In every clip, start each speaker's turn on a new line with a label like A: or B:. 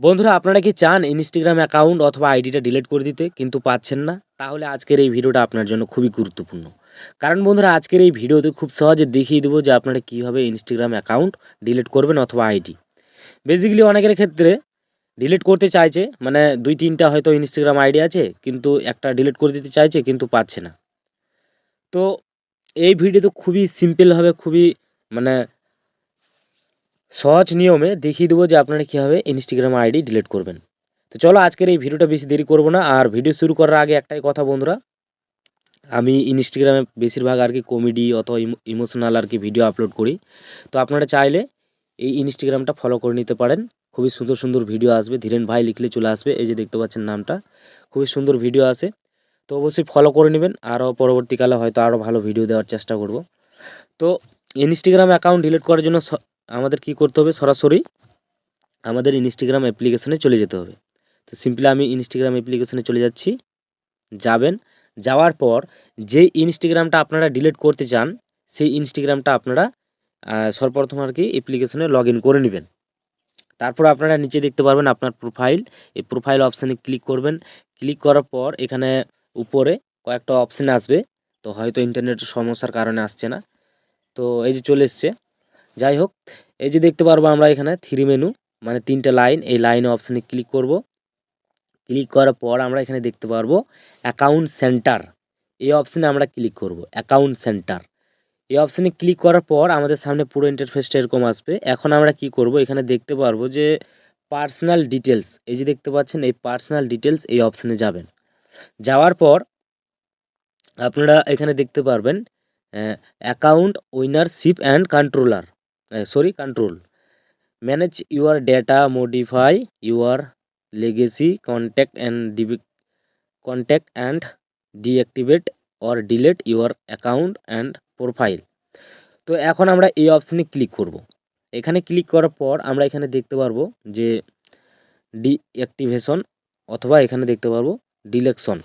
A: বন্ধুরা, আপনারা কি চান ইনস্টাগ্রাম অ্যাকাউন্ট অথবা আইডিটা ডিলিট করে দিতে? কিন্তু পাচ্ছেন না। তাহলে আজকের এই ভিডিওটা আপনার জন্য খুবই গুরুত্বপূর্ণ। কারণ বন্ধুরা, আজকের এই ভিডিওতে খুব সহজে দেখিয়ে দেবো যে আপনারা কীভাবে ইনস্টাগ্রাম অ্যাকাউন্ট ডিলিট করবেন অথবা আইডি বেসিক্যালি অনেকের ক্ষেত্রে ডিলিট করতে চাইছে মানে দুই তিনটা হয়তো ইনস্টাগ্রাম আইডি আছে, কিন্তু একটা ডিলিট করে দিতে চাইছে, কিন্তু পাচ্ছে না। তো এই ভিডিও তো খুবই সিম্পলভাবে খুবই মানে সহজ নিয়মে দেখিয়ে দেবো যে আপনারা কীভাবে ইনস্টাগ্রাম আইডি ডিলিট করবেন। তো চলো আজকের এই ভিডিওটা বেশি দেরি করব না, আর ভিডিও শুরু করার আগে একটাই কথা বন্ধুরা, আমি ইনস্টাগ্রামে বেশিরভাগ আর কি কমেডি অথবা ইমোশনাল আর কি ভিডিও আপলোড করি। তো আপনারা চাইলে এই ইনস্টাগ্রামটা ফলো করে নিতে পারেন। খুবই সুন্দর সুন্দর ভিডিও আসবে। ধীরেন ভাই লিখলে চলে আসবে, এই যে দেখতে পাচ্ছেন নামটা। খুবই সুন্দর ভিডিও আসে। তো অবশ্যই ফলো করে নেবেন, আরও পরবর্তীকালে হয়তো আরও ভালো ভিডিও দেওয়ার চেষ্টা করব। তো ইনস্টাগ্রাম অ্যাকাউন্ট ডিলিট করার জন্য আমাদের কি করতে হবে? সরাসরি আমাদের ইনস্টাগ্রাম অ্যাপ্লিকেশনে চলে যেতে হবে। তো সিম্পলি আমি ইনস্টাগ্রাম অ্যাপ্লিকেশনে চলে যাচ্ছি। যাবেন। যাওয়ার পর যে ইনস্টাগ্রামটা আপনারা ডিলিট করতে চান, সেই ইনস্টাগ্রামটা আপনারা সর্বপ্রথম আর কি অ্যাপ্লিকেশনে লগ করে নেবেন। তারপর আপনারা নিচে দেখতে পারবেন আপনার প্রোফাইল এই প্রোফাইল অপশানে ক্লিক করবেন। ক্লিক করার পর এখানে উপরে কয়েকটা অপশান আসবে। তো হয়তো ইন্টারনেটের সমস্যার কারণে আসছে না। তো এই যে চলে এসছে। যাই হোক, এই যে দেখতে পারব আমরা এখানে থ্রি মেনু মানে তিনটে লাইন এই লাইন অপশানে ক্লিক করব। ক্লিক করার পর আমরা এখানে দেখতে পারব অ্যাকাউন্ট সেন্টার এই অপশানে আমরা ক্লিক করব অ্যাকাউন্ট সেন্টার এই অপশানে ক্লিক করার পর আমাদের সামনে পুরো ইন্টারফেসটা এরকম আসবে। এখন আমরা কি করব, এখানে দেখতে পারব যে পার্সোনাল ডিটেলস এই যে দেখতে পাচ্ছেন, এই পার্সোনাল ডিটেলস এই অপশানে যাবেন। যাওয়ার পর আপনারা এখানে দেখতে পারবেন account ownership and controller sorry control manage your data modify your legacy, contact and debi- contact and deactivate or delete your account and profile. তো এখন আমরা এই অপশানে ক্লিক করব। এখানে ক্লিক করার পর আমরা এখানে দেখতে পারব যে ডিঅ্যাক্টিভেশন অথবা এখানে দেখতে পারব ডিলেকশন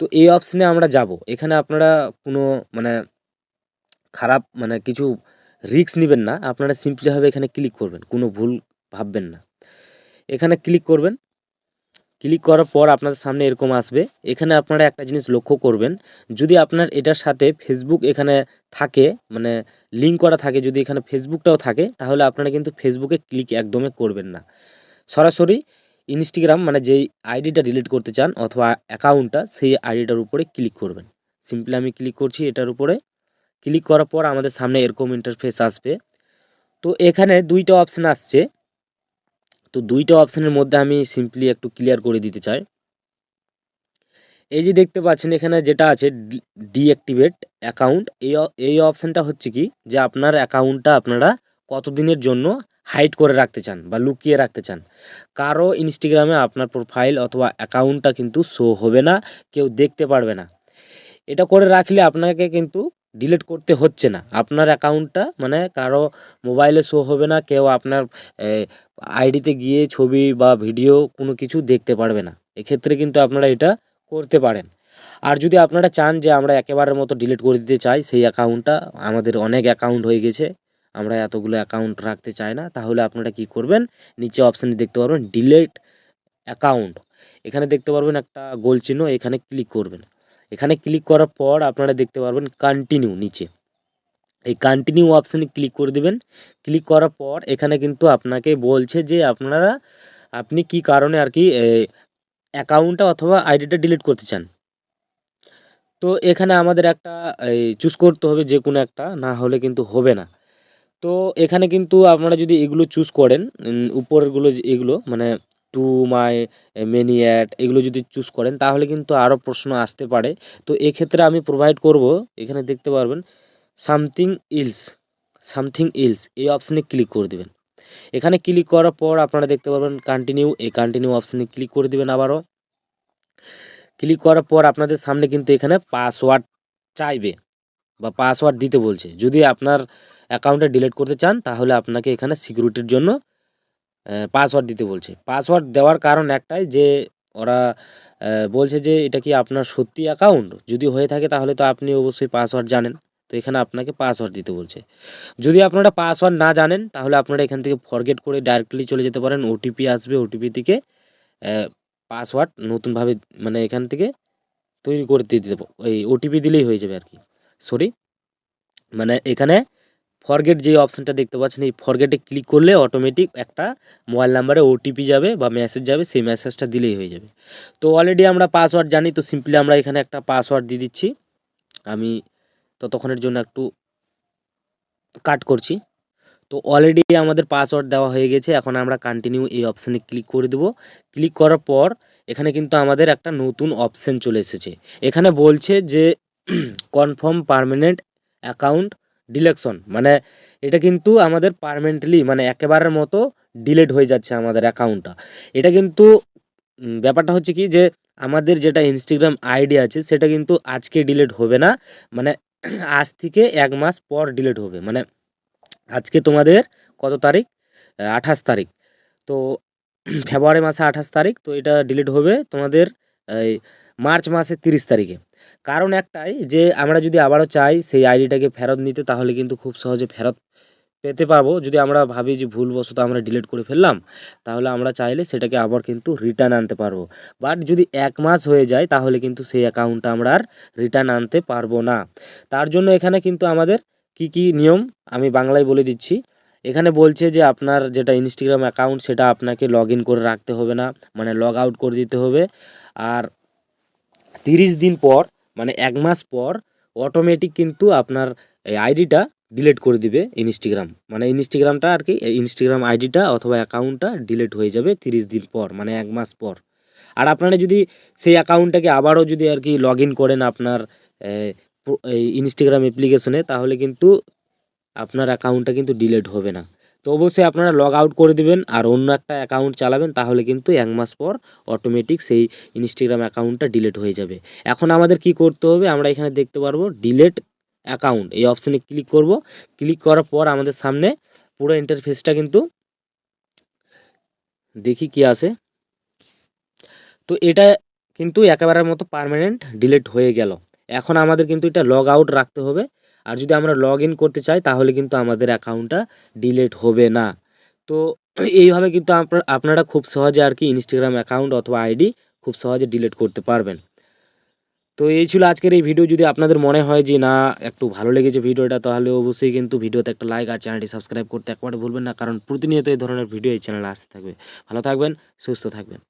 A: তো এই অপশানে আমরা যাব। এখানে আপনারা কোনো মানে খারাপ মানে কিছু রিস্ক নেবেন না, আপনারা সিম্পলিভাবে এখানে ক্লিক করবেন, কোনো ভুল ভাববেন না। এখানে ক্লিক করবেন ক্লিক করার পর আপনাদের সামনে এরকম আসবে। এখানে আপনারা একটা জিনিস লক্ষ্য করবেন, যদি আপনার এটার সাথে ফেসবুক এখানে থাকে মানে লিঙ্ক করা থাকে, যদি এখানে ফেসবুকটাও থাকে, তাহলে আপনারা কিন্তু ফেসবুকে ক্লিক একদমই করবেন না। সরাসরি ইনস্টাগ্রাম মানে যেই আইডিটা ডিলিট করতে চান, অথবা অ্যাকাউন্টটা সেই আইডিটার উপরে ক্লিক করবেন। সিম্পলি আমি ক্লিক করছি, এটার উপরে। ক্লিক করার পর আমাদের সামনে এরকম ইন্টারফেস আসবে। তো এখানে দুইটা অপশান আসছে। তো দুইটা অপশানের মধ্যে আমি সিম্পলি একটু ক্লিয়ার করে দিতে চাই। এই যে দেখতে পাচ্ছেন, এখানে যেটা আছে ডিঅ্যাক্টিভেট অ্যাকাউন্ট এই এই অপশানটা হচ্ছে কি? যে আপনার অ্যাকাউন্টটা আপনারা কতদিনের জন্য হাইড করে রাখতে চান বা লুকিয়ে রাখতে চান। কারও ইনস্টাগ্রামে আপনার প্রোফাইল অথবা অ্যাকাউন্টটা কিন্তু শো হবে না, কেউ দেখতে পারবে না। এটা করে রাখলে আপনাকে কিন্তু ডিলিট করতে হচ্ছে না। আপনার অ্যাকাউন্টটা মানে কারও মোবাইলে শো হবে না, কেউ আপনার আইডিতে গিয়ে ছবি বা ভিডিও কোনো কিছু দেখতে পারবে না। এক্ষেত্রে কিন্তু আপনারা এটা করতে পারেন। আর যদি আপনারা চান যে আমরা একেবারের মতো ডিলিট করে দিতে চাই, সেই অ্যাকাউন্টটা আমাদের অনেক অ্যাকাউন্ট হয়ে গেছে, আমরা এতগুলো অ্যাকাউন্ট রাখতে চাই না, তাহলে আপনারা কি করবেন? নিচে অপশানে দেখতে পারবেন ডিলিট অ্যাকাউন্ট এখানে দেখতে পারবেন একটা গোল চিহ্ন, এখানে ক্লিক করবেন। এখানে ক্লিক করার পর আপনারা দেখতে পারবেন কন্টিনিউ নিচে। এই কন্টিনিউ অপশানে ক্লিক করে দেবেন। ক্লিক করার পর এখানে কিন্তু আপনাকে বলছে যে আপনারা, আপনি কি কারণে আর কি অ্যাকাউন্টটা অথবা আইডিটা ডিলিট করতে চান। তো এখানে আমাদের একটা চুজ করতে হবে যে কোনো একটা, না হলে কিন্তু হবে না। তো এখানে কিন্তু আপনারা যদি এগুলো চুজ করেন উপরেরগুলো এগুলো মানে টু মাই মেনি অ্যাড এগুলো যদি চুজ করেন, তাহলে কিন্তু আরও প্রশ্ন আসতে পারে। তো এক্ষেত্রে আমি প্রোভাইড করব, এখানে দেখতে পারবেন সামথিং ইলস সামথিং ইলস এই অপশানে ক্লিক করে দেবেন। এখানে ক্লিক করার পর আপনারা দেখতে পারবেন কন্টিনিউ এই কন্টিনিউ অপশানে ক্লিক করে দেবেন আবারও। ক্লিক করার পর আপনাদের সামনে কিন্তু এখানে পাসওয়ার্ড চাইবে, বা পাসওয়ার্ড দিতে বলছে। যদি আপনার অ্যাকাউন্টে ডিলিট করতে চান, তাহলে আপনাকে এখানে সিকিউরিটির জন্য পাসওয়ার্ড দিতে বলছে। পাসওয়ার্ড দেওয়ার কারণ একটাই যে, ওরা বলছে যে, এটা কি আপনার সত্যি অ্যাকাউন্ট যদি হয়ে থাকে তাহলে তো আপনি অবশ্যই পাসওয়ার্ড জানেন। তো এখানে আপনাকে পাসওয়ার্ড দিতে বলছে। যদি আপনারা পাসওয়ার্ড না জানেন, তাহলে আপনারা এখান থেকে ফরগেট করে ডাইরেক্টলি চলে যেতে পারেন। ওটিপি আসবে ওটিপি থেকে পাসওয়ার্ড নতুনভাবে মানে এখান থেকে তৈরি করে দিয়ে প- ওই ওটিপি দিলেই হয়ে যাবে আর কি। সরি মানে এখানে ফরগেট যে অপশানটা দেখতে পাচ্ছেন, এই ফরগেটে ক্লিক করলে অটোমেটিক একটা মোবাইল নাম্বারে ওটিপি যাবে বা মেসেজ যাবে, সেই মেসেজটা দিলেই হয়ে যাবে। তো অলরেডি আমরা পাসওয়ার্ড জানি, তো সিম্পলি আমরা এখানে একটা পাসওয়ার্ড দিয়ে দিচ্ছি। আমি ততক্ষণের জন্য একটু কাট করছি। তো অলরেডি আমাদের পাসওয়ার্ড দেওয়া হয়ে গেছে, এখন আমরা কন্টিনিউ এই অপশানে ক্লিক করে দেবো। ক্লিক করার পর এখানে কিন্তু আমাদের একটা নতুন অপশান চলে এসেছে। এখানে বলছে যে কনফার্ম পার্মানেন্ট অ্যাকাউন্ট ডিলেকশন মানে এটা কিন্তু আমাদের পারমানেন্টলি মানে একেবারের মতো ডিলেট হয়ে যাচ্ছে আমাদের অ্যাকাউন্টটা এটা কিন্তু ব্যাপারটা হচ্ছে কি যে, আমাদের যেটা ইনস্টাগ্রাম আইডি আছে, সেটা কিন্তু আজকে ডিলেট হবে না মানে আজ থেকে এক মাস পর ডিলেট হবে মানে আজকে তোমাদের কত তারিখ? আঠাশ তারিখ। তো ফেব্রুয়ারি মাসে আঠাশ তারিখ, তো এটা ডিলিট হবে তোমাদের মার্চ মাসের তিরিশ তারিখে। কারণ একটাই যে, আমরা যদি আবারও চাই সেই আইডিটাকে ফেরত নিতে, তাহলে কিন্তু খুব সহজে ফেরত পেতে পারব। যদি আমরা ভাবি যে ভুলবশত আমরা ডিলিট করে ফেললাম, তাহলে আমরা চাইলে সেটাকে আবার কিন্তু রিটার্ন আনতে পারব। বাট যদি এক মাস হয়ে যায়, তাহলে কিন্তু সেই অ্যাকাউন্টটা আমরা আর রিটার্ন আনতে পারব না। তার জন্য এখানে কিন্তু আমাদের কি কি নিয়ম? আমি বাংলায় বলে দিচ্ছি। এখানে বলছে যে, আপনার যেটা ইনস্টাগ্রাম অ্যাকাউন্ট সেটা আপনাকে লগ করে রাখতে হবে না। মানে লগ আউট করে দিতে হবে। আর তিরিশ দিন পর মানে এক মাস পর অটোমেটিক কিন্তু আপনার এই আইডিটা ডিলিট করে দিবে ইনস্টাগ্রাম মানে ইনস্টাগ্রামটা আর কি ইনস্টাগ্রাম আইডিটা অথবা অ্যাকাউন্টটা ডিলিট হয়ে যাবে তিরিশ দিন পর মানে এক মাস পর। আর আপনারা যদি সেই অ্যাকাউন্টটাকে আবারও যদি আর কি লগ করেন আপনার এই ইনস্টাগ্রাম অ্যাপ্লিকেশনে তাহলে কিন্তু আপনার অ্যাকাউন্টটা কিন্তু ডিলিট হবে না। তো অবশ্যই আপনারা লগ আউট করে দিবেন আর অন্য একটা অ্যাকাউন্ট চালাবেন, তাহলে কিন্তু এক মাস পর অটোমেটিক সেই ইনস্টাগ্রাম অ্যাকাউন্টটা ডিলিট হয়ে যাবে। এখন আমাদের কি করতে হবে, আমরা এখানে দেখতে পারব ডিলেট অ্যাকাউন্ট এই অপশানে ক্লিক করব। ক্লিক করার পর আমাদের সামনে পুরো ইন্টারফেসটা কিন্তু দেখি কি আসে তো এটা কিন্তু একেবারের মতো পার্মানেন্ট ডিলিট হয়ে গেল। এখন আমাদের কিন্তু এটা লগ আউট রাখতে হবে। আর যদি আমরা লগ ইন করতে চাই, তাহলে কিন্তু আমাদের অ্যাকাউন্টটা ডিলেট হবে না। তো এইভাবে কিন্তু আপনার খুব সহজে আর কি ইনস্টাগ্রাম অ্যাকাউন্ট অথবা আইডি খুব সহজে ডিলিট করতে পারবেন। তো এই ছিল আজকের এই ভিডিও যদি আপনাদের মনে হয় যে, না, একটু ভালো লেগেছে ভিডিওটা, তাহলে অবশ্যই কিন্তু ভিডিওতে একটা লাইক আর চ্যানেলটি সাবস্ক্রাইব করতে একবারে ভুলবেন না, কারণ প্রতিনিয়ত এই ধরনের ভিডিও এই চ্যানেলে আসতে থাকবে। ভালো থাকবেন, সুস্থ থাকবেন।